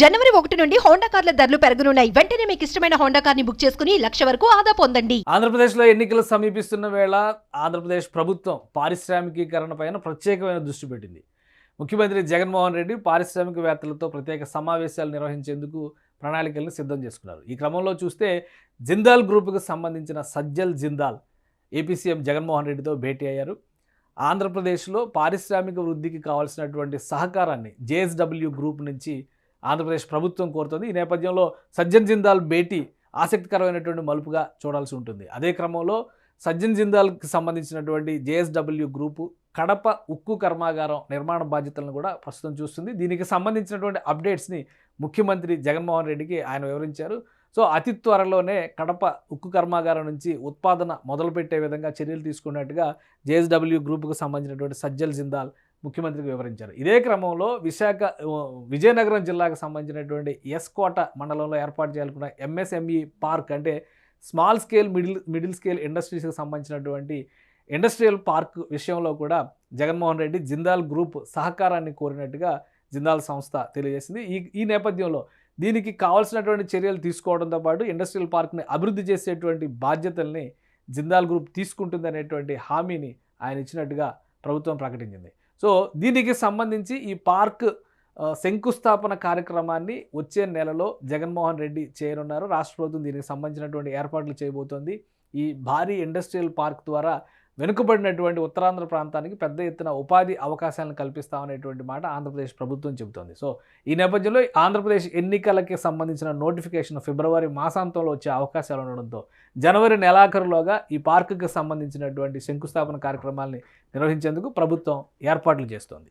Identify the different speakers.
Speaker 1: జనవరి ఒకటి నుండి హోండా కార్ల ధరలు పెరగనున్నాయి. వెంటనే మీకు ఇష్టమైన హోండా కార్ని బుక్ చేసుకుని లక్ష వరకు ఆదా పొందండి.
Speaker 2: ఆంధ్రప్రదేశ్లో ఎన్నికలు సమీపిస్తున్న వేళ ఆంధ్రప్రదేశ్ ప్రభుత్వం పారిశ్రామికీకరణ పైన ప్రత్యేకమైన దృష్టి పెట్టింది. ముఖ్యమంత్రి జగన్మోహన్ రెడ్డి పారిశ్రామికవేత్తలతో ప్రత్యేక సమావేశాలు నిర్వహించేందుకు ప్రణాళికలను సిద్ధం చేసుకున్నారు. ఈ క్రమంలో చూస్తే జిందాల్ గ్రూపుకు సంబంధించిన సజ్జల్ జిందాల్ ఏపీ సీఎం జగన్మోహన్ రెడ్డితో భేటీ అయ్యారు. ఆంధ్రప్రదేశ్లో పారిశ్రామిక వృద్ధికి కావాల్సినటువంటి సహకారాన్ని జేఎస్డబ్ల్యూ గ్రూప్ నుంచి ఆంధ్రప్రదేశ్ ప్రభుత్వం కోరుతోంది. ఈ నేపథ్యంలో సజ్జన్ జిందాల్ భేటీ ఆసక్తికరమైనటువంటి మలుపుగా చూడాల్సి ఉంటుంది. అదే క్రమంలో సజ్జన్ జిందాల్కి సంబంధించినటువంటి జేఎస్డబ్ల్యూ గ్రూపు కడప ఉక్కు కర్మాగారం నిర్మాణ బాధ్యతలను కూడా ప్రస్తుతం చూస్తుంది. దీనికి సంబంధించినటువంటి అప్డేట్స్ని ముఖ్యమంత్రి జగన్మోహన్ రెడ్డికి ఆయన వివరించారు. సో అతి త్వరలోనే కడప ఉక్కు కర్మాగారం నుంచి ఉత్పాదన మొదలుపెట్టే విధంగా చర్యలు తీసుకున్నట్టుగా జేఎస్డబ్ల్యూ గ్రూపుకు సంబంధించినటువంటి సజ్జల్ జిందాల్ ముఖ్యమంత్రికి వివరించారు. ఇదే క్రమంలో విశాఖ విజయనగరం జిల్లాకు సంబంధించినటువంటి ఎస్కోట మండలంలో ఏర్పాటు చేయాలనుకున్న ఎంఎస్ఎంఈ పార్క్ అంటే small scale middle middle scale ఇండస్ట్రీస్కి సంబంధించినటువంటి ఇండస్ట్రియల్ పార్క్ విషయంలో కూడా జగన్మోహన్ రెడ్డి జిందాల్ గ్రూప్ సహకారాన్ని కోరినట్టుగా జిందాల్ సంస్థ తెలియజేసింది. ఈ ఈ నేపథ్యంలో దీనికి కావాల్సినటువంటి చర్యలు తీసుకోవడంతో పాటు ఇండస్ట్రియల్ పార్క్ని అభివృద్ధి చేసేటువంటి బాధ్యతల్ని జిందాల్ గ్రూప్ తీసుకుంటుంది అనేటువంటి హామీని ఆయన ఇచ్చినట్టుగా ప్రభుత్వం ప్రకటించింది. సో దీనికి సంబంధించి ఈ పార్క్ శంకుస్థాపన కార్యక్రమాన్ని వచ్చే నెలలో జగన్మోహన్ రెడ్డి చేయనున్నారు. రాష్ట్ర ప్రభుత్వం దీనికి సంబంధించినటువంటి ఏర్పాట్లు చేయబోతోంది. ఈ భారీ ఇండస్ట్రియల్ పార్క్ ద్వారా వెనుకబడినటువంటి ఉత్తరాంధ్ర ప్రాంతానికి పెద్ద ఎత్తున ఉపాధి అవకాశాలను కల్పిస్తామనేటువంటి మాట ఆంధ్రప్రదేశ్ ప్రభుత్వం చెబుతోంది. సో ఈ నేపథ్యంలో ఆంధ్రప్రదేశ్ ఎన్నికలకి సంబంధించిన నోటిఫికేషన్ ఫిబ్రవరి మాసాంతంలో వచ్చే అవకాశాలు ఉండడంతో జనవరి నెలాఖరులోగా ఈ పార్కుకి సంబంధించినటువంటి శంకుస్థాపన కార్యక్రమాల్ని నిర్వహించేందుకు ప్రభుత్వం ఏర్పాట్లు చేస్తోంది.